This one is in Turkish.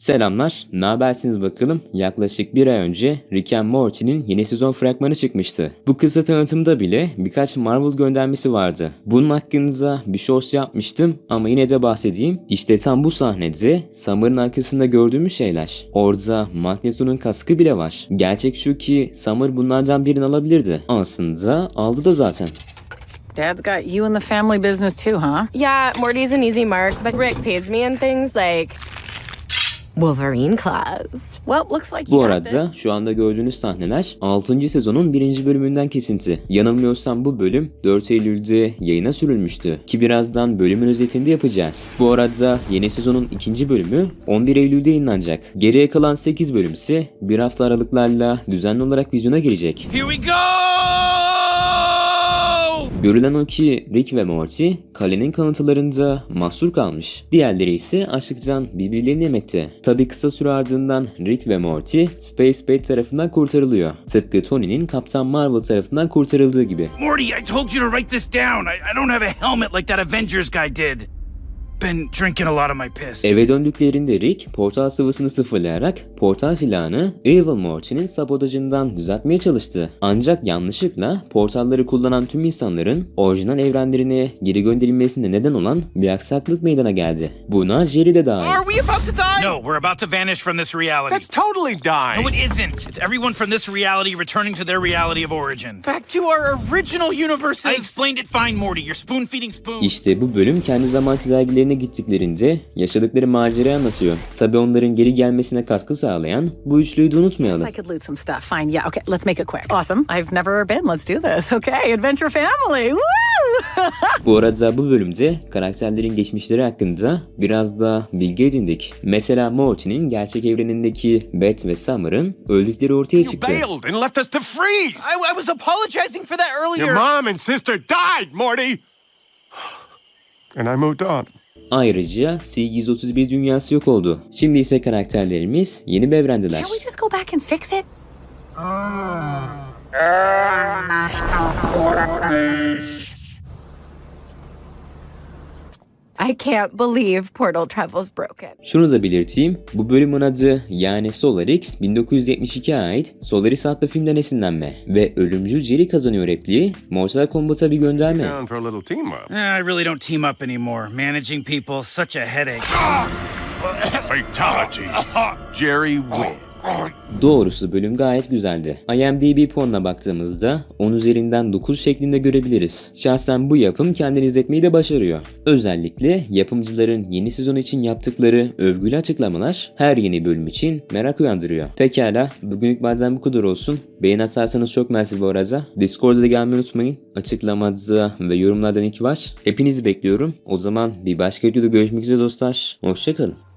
Selamlar, ne habersiniz bakalım? Yaklaşık bir ay önce Rick and Morty'nin yeni sezon fragmanı çıkmıştı. Bu kısa tanıtımda bile birkaç Marvel göndermesi vardı. Bunun hakkında bir shorts yapmıştım ama yine de bahsedeyim. İşte tam bu sahnede Summer'ın arkasında gördüğümüz şeyler. Orada Magneto'nun kaskı bile var. Gerçek şu ki Summer bunlardan birini alabilirdi. Aslında aldı da zaten. Dad's got you in the family business too, huh? Yeah, Morty's an easy mark, but Rick pays me in things like Wolverine claws. Well, looks like you Bu arada şu anda gördüğünüz sahneler 6. sezonun 1. bölümünden kesinti. Yanılmıyorsam bu bölüm 4 Eylül'de yayına sürülmüştü. Ki birazdan bölümün özetinde yapacağız. Bu arada yeni sezonun 2. bölümü 11 Eylül'de yayınlanacak. Geriye kalan 8 bölüm ise bir hafta aralıklarla düzenli olarak vizyona girecek. Here we go! Görülen o ki Rick ve Morty kalenin kanıtlarında mahsur kalmış. Diğerleri ise açlıktan birbirlerini yemekte. Tabi kısa süre ardından Rick ve Morty Space Bait tarafından kurtarılıyor. Tıpkı Tony'nin Kaptan Marvel tarafından kurtarıldığı gibi. Morty, I told you to write this down. I, I don't have a helmet like that Avengers guy did. Been drinking a lot of my piss. Eve döndüklerinde Rick portal sıvısını sıfırlayarak portal silahını Evil Morty'nin sabotajından düzeltmeye çalıştı. Ancak yanlışlıkla portalları kullanan tüm insanların orijinal evrenlerine geri gönderilmesine neden olan bir aksaklık meydana geldi. Buna Jerry de dahil. Are we about to die? No, we're about to vanish from this reality. That's totally dying. no, it isn't. It's everyone from this reality returning to their reality of origin. Back to our original universes. I explained it fine, Morty. You're spoon feeding spoon. İşte bu bölüm kendi zaman çizelgelerine gittiklerinde yaşadıkları macerayı anlatıyor. Tabi onların geri gelmesine katkı sağlayan bu üçlüyü de unutmayalım. I could loot some stuff. Fine. Yeah. Okay. Let's make it quick. Awesome. I've never been. Let's do this. Okay. Adventure family. Woo! Bu arada bu bölümde karakterlerin geçmişleri hakkında biraz da bilgi edindik. Mesela Morty'nin gerçek evrenindeki Beth ve Summer'ın öldükleri ortaya You çıktı. bailed and left us to freeze. I, I was apologizing for that earlier. Your mom and sister died, Morty. And I moved on. Ayrıca C-131 dünyası yok oldu. Şimdi ise karakterlerimiz yeni bir evrendeler. Can't we just go back and fix it? I can't believe portal travel's broken. Şunu da belirteyim, bu bölümün adı yani Solarix 1972'ye ait Solaris adlı filmden esinlenme ve ölümcül Jerry kazanıyor repliği Mortal Kombat'a bir gönderme. Down for a little team up. I really don't team up anymore. Managing people, such a headache. Fatality. Jerry wins. Doğrusu bölüm gayet güzeldi. IMDb puanına baktığımızda 10 üzerinden 9 şeklinde görebiliriz. Şahsen bu yapım kendini izletmeyi de başarıyor. Özellikle yapımcıların yeni sezon için yaptıkları övgülü açıklamalar her yeni bölüm için merak uyandırıyor. Pekala bugünlük benden bu kadar olsun. Beğen atarsanız çok mersi bu arada. Discord'a da gelmeyi unutmayın. Açıklamada ve yorumlarda link var. Hepinizi bekliyorum. O zaman bir başka videoda görüşmek üzere dostlar. Hoşçakalın.